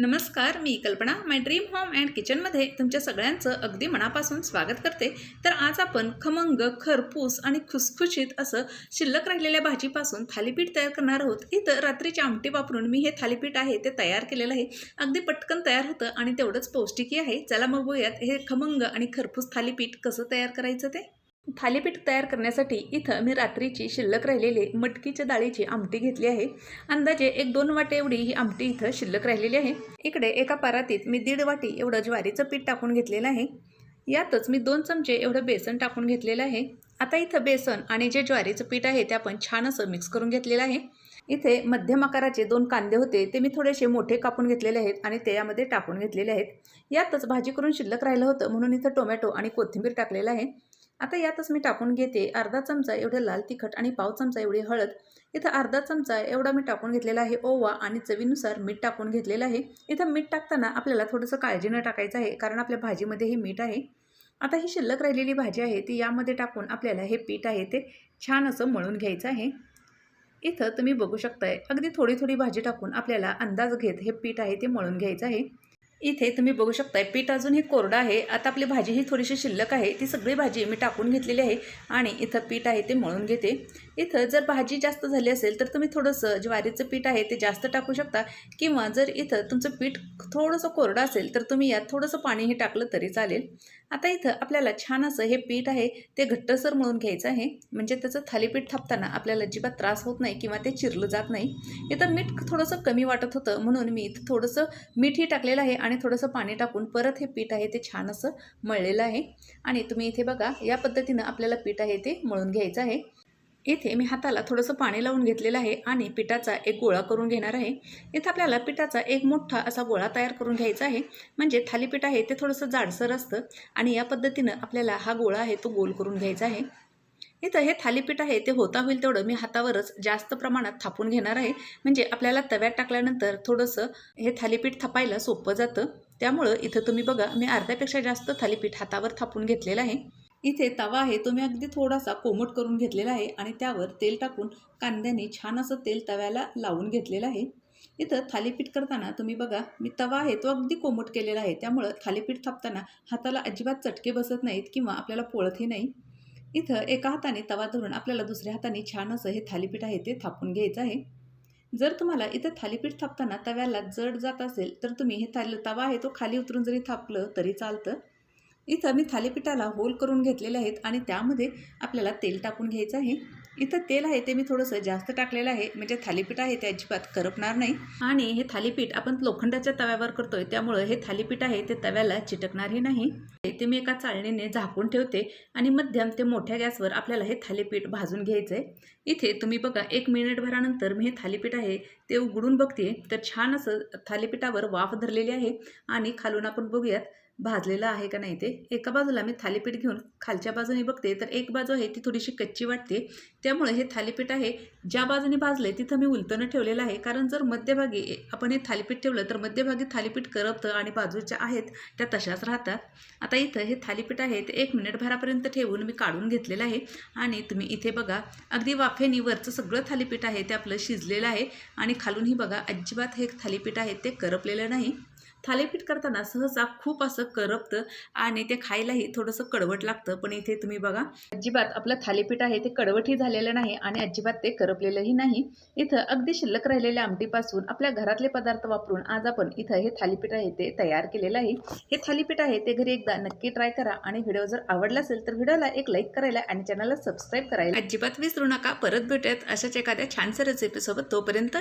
नमस्कार मी कल्पना माय dream home and किचनमध्ये तुमच्या सगळ्यांचं अगदी मनापासून स्वागत करते. तर आज आपण खमंग खरपूस आणि खुसखुशीत असं शिल्लक राहिलेल्या भाजीपासून थालीपीठ तयार करणार आहोत. इथं रात्रीची आमटी वापरून मी हे थालीपीठ आहे ते तयार केलेलं आहे. अगदी पटकन तयार होतं आणि तेवढंच पौष्टिकही आहे. चला मग बघूयात हे खमंग आणि खरपूस थालीपीठ कसं तयार करायचं ते. थालीपीठ तयार करण्यासाठी इथं मी रात्रीची शिल्लक राहिलेली मटकीच्या डाळीची आमटी घेतली आहे. अंदाजे एक दोन वाटे एवढी ही आमटी इथं शिल्लक राहिलेली आहे. इकडे एका परातीत मी दीड वाटी एवढं ज्वारीचं पीठ टाकून घेतलेलं आहे. यातच मी दोन चमचे एवढं बेसन टाकून घेतलेलं आहे. आता इथं बेसन आणि जे ज्वारीचं पीठ आहे ते आपण छान असं मिक्स करून घेतलेलं आहे. इथे मध्यम आकाराचे दोन कांदे होते ते मी थोडेसे मोठे कापून घेतलेले आहेत आणि ते यामध्ये टाकून घेतलेले आहेत. यातच भाजी करून शिल्लक राहिलं होतं म्हणून इथं टोमॅटो आणि कोथिंबीर टाकलेलं आहे. आता यातच मी टाकून घेते अर्धा चमचा एवढं लाल तिखट आणि पाव चमचा एवढी हळद. इथं अर्धा चमचा एवढा मी टाकून घेतलेला आहे ओवा आणि चवीनुसार मीठ टाकून घेतलेलं आहे. इथं मीठ टाकताना आपल्याला थोडंसं काळजीनं टाकायचं आहे कारण आपल्या भाजीमध्ये हे मीठ आहे. आता ही शिल्लक राहिलेली भाजी आहे ती यामध्ये टाकून आपल्याला हे पीठ आहे ते छान असं मळून घ्यायचं आहे. इथं तुम्ही बघू शकताय अगदी थोडी थोडी भाजी टाकून आपल्याला अंदाज घेत हे पीठ आहे ते मळून घ्यायचं आहे. इथे तुम्ही बघू शकताय पीठ अजून हे कोरडं आहे. आता आपली भाजी ही थोडीशी शिल्लक आहे. ती सगळी भाजी मी टाकून घेतलेली आहे आणि इथं पीठ आहे ते मळून घेते. इथं जर भाजी जास्त झाली असेल तर तुम्ही थोडंसं ज्वारीचं पीठ आहे ते जास्त टाकू शकता. किंवा जर इथं तुमचं पीठ थोडंसं कोरडं असेल तर तुम्ही यात थोडंसं पाणीही टाकलं तरी चालेल. आता इथं आपल्याला छान असं हे पीठ आहे ते घट्टसर मळून घ्यायचं आहे. म्हणजे त्याचं थालीपीठ थापताना आपल्याला अजिबात त्रास होत नाही किंवा ते चिरलं जात नाही. इथं मीठ थोडंसं कमी वाटत होतं म्हणून मी इथं थोडंसं मीठही टाकलेलं आहे आणि थोडंसं पाणी टाकून परत हे पीठ आहे ते छान असं मळलेलं आहे. आणि तुम्ही इथे बघा या पद्धतीनं आपल्याला पीठ आहे ते मळून घ्यायचं आहे. इथे मी हाताला थोडंसं पाणी लावून घेतलेलं आहे आणि पिठाचा एक गोळा करून घेणार आहे. इथं आपल्याला पिठाचा एक मोठा असा गोळा तयार करून घ्यायचा आहे. म्हणजे थालीपीठ आहे ते थोडंसं जाडसर असतं आणि या पद्धतीनं आपल्याला हा गोळा आहे तो गोल करून घ्यायचा आहे. इथं हे थालीपीठ आहे ते होता होईल तेवढं मी हातावरच जास्त प्रमाणात थापून घेणार आहे. म्हणजे आपल्याला तव्यात टाकल्यानंतर थोडंसं हे थालीपीठ थापायला सोपं जातं. त्यामुळं इथं तुम्ही बघा मी अर्ध्यापेक्षा जास्त थालीपीठ हातावर थापून घेतलेलं आहे. इथे तवा आहे. तो मी अगदी थोडासा कोमट करून घेतलेला आहे आणि त्यावर तेल टाकून कांद्याने छान असं तेल तव्याला लावून घेतलेलं आहे. इथं थालीपीठ करताना तुम्ही बघा मी तवा आहे तो अगदी कोमट केलेला आहे. त्यामुळं थालीपीठ थापताना हाताला अजिबात चटके बसत नाहीत किंवा आपल्याला पोळतही नाही. इथं एका हाताने तवा धरून आपल्याला दुसऱ्या हाताने छान असं हे थालीपीठ आहे ते थापून घ्यायचं आहे. जर तुम्हाला इथं थालीपीठ थापताना तव्याला जड जात असेल तर तुम्ही हे थाल तवा आहे तो खाली उतरून जरी थापलं तरी चालतं. इथं मी थालीपीठाला होल करून घेतलेले आहेत आणि त्यामध्ये आपल्याला तेल टाकून घ्यायचं आहे. इथं तेल आहे ते मी थोडंसं जास्त टाकलेलं आहे. म्हणजे थालीपीठ आहे ते अजिबात करपणार नाही. आणि हे थालीपीठ आपण लोखंडाच्या तव्यावर करतोय. त्यामुळं हे थालीपीठ आहे ते तव्याला चिटकणारही नाही. ते मी एका चाळणीने झाकून ठेवते आणि मध्यम ते मोठ्या गॅसवर आपल्याला हे थालीपीठ भाजून घ्यायचं आहे इथे तुम्ही बघा एक मिनिटभरानंतर मी हे थालीपीठ आहे ते उघडून बघते. तर छान असं थालीपीठावर वाफ धरलेली आहे आणि खालून आपण बघूयात भाजलेलं आहे का नाही ते एका बाजूला मी थालीपीठ घेऊन खालच्या बाजूने बघते तर एक बाजू आहे ती थोडीशी कच्ची वाटते. त्यामुळे हे थालीपीठ आहे. ज्या बाजूने भाजले तिथं मी उलटणं ठेवलेलं आहे. कारण जर मध्यभागी आपण हे थालीपीठ ठेवलं तर मध्यभागी थालीपीठ करपतं आणि बाजूच्या आहेत त्या तशाच राहतात. आता इथं हे थालीपीठ आहे ते एक मिनिटभरापर्यंत ठेवून मी काढून घेतलेलं आहे. आणि तुम्ही इथे बघा अगदी वाफेनी वरचं सगळं थालीपीठ आहे ते आपलं शिजलेलं आहे. आणि खालूनही बघा अजिबात हे थालीपीठ आहे ते करपलेलं नाही. थालीपीठ करताना सहसा खूप असं करपतं आणि ते खायलाही थोडंसं कडवट लागतं. पण इथे तुम्ही बघा अजिबात आपलं थालीपीठ आहे ते कडवटही झालेलं नाही आणि अजिबात ते करपलेलंही नाही. इथं अगदी शिल्लक राहिलेल्या आमटीपासून आपल्या घरातले पदार्थ वापरून आज आपण इथं हे थालीपीठ आहे ते तयार केलेलं आहे. हे थालीपीठ आहे ते घरी एकदा नक्की ट्राय करा आणि व्हिडिओ जर आवडला असेल तर व्हिडिओला एक लाईक करायला आणि चॅनलला सबस्क्राईब करायला अजिबात विसरू नका. परत भेटत अशाच एखाद्या छानशा रेसिपीसोबत तोपर्यंत